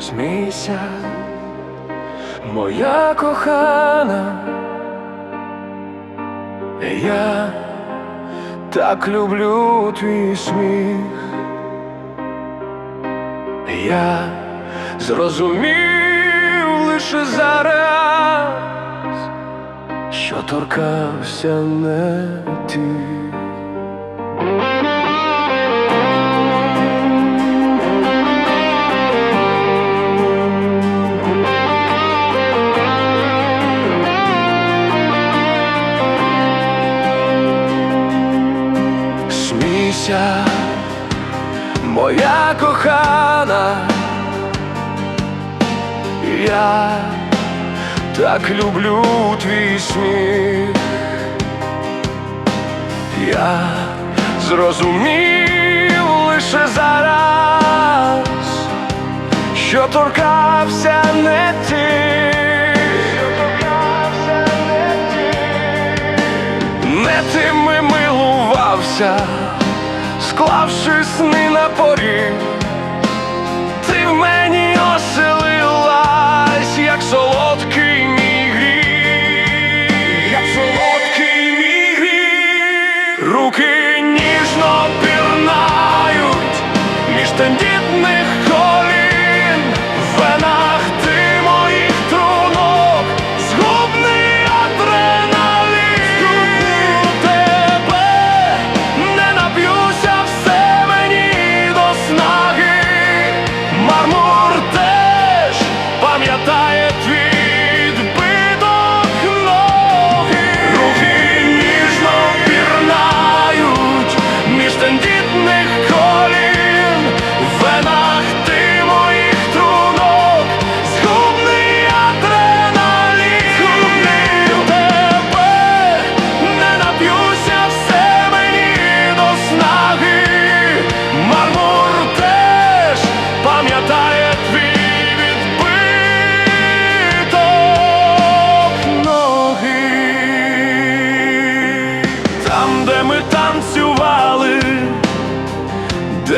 Смійся, моя кохана, я так люблю твій сміх. Я зрозумів лише зараз, що торкався не ти. Смійся, моя кохана, я так люблю твій сміх, я зрозумів лише зараз, що торкався не ти. Не тими милувався, склавши сни на порі, ти в мені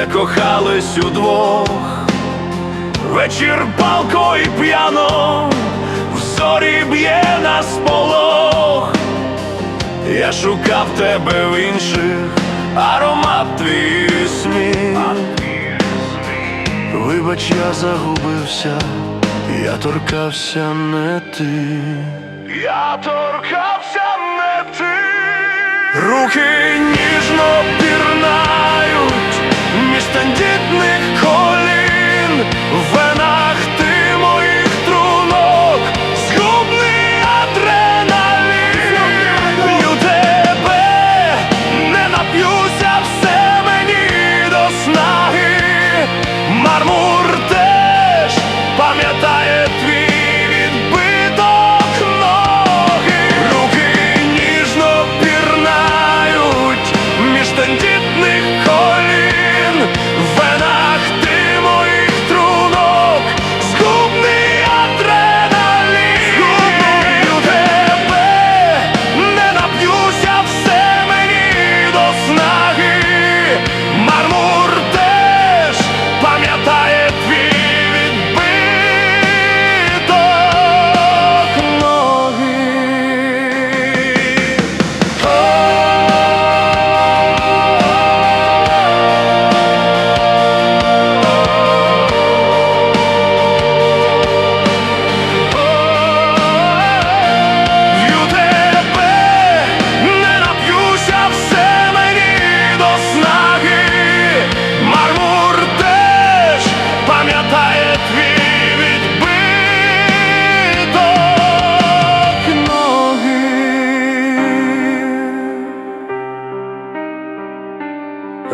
де кохались удвох. Вечір палко і п'яно, в зорі б'є на сполох. Я шукав тебе в інших, аромат твій сміх. Вибач, я загубився, я торкався не ти. Я торкався не ти. Руки ніжно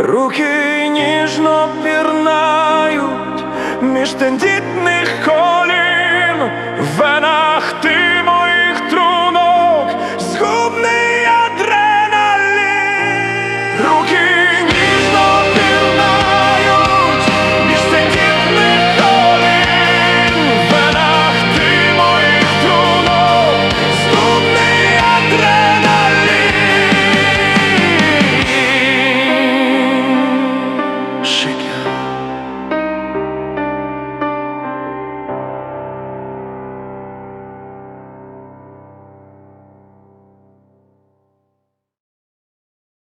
Руки ніжно пірнають між тендітних колін, в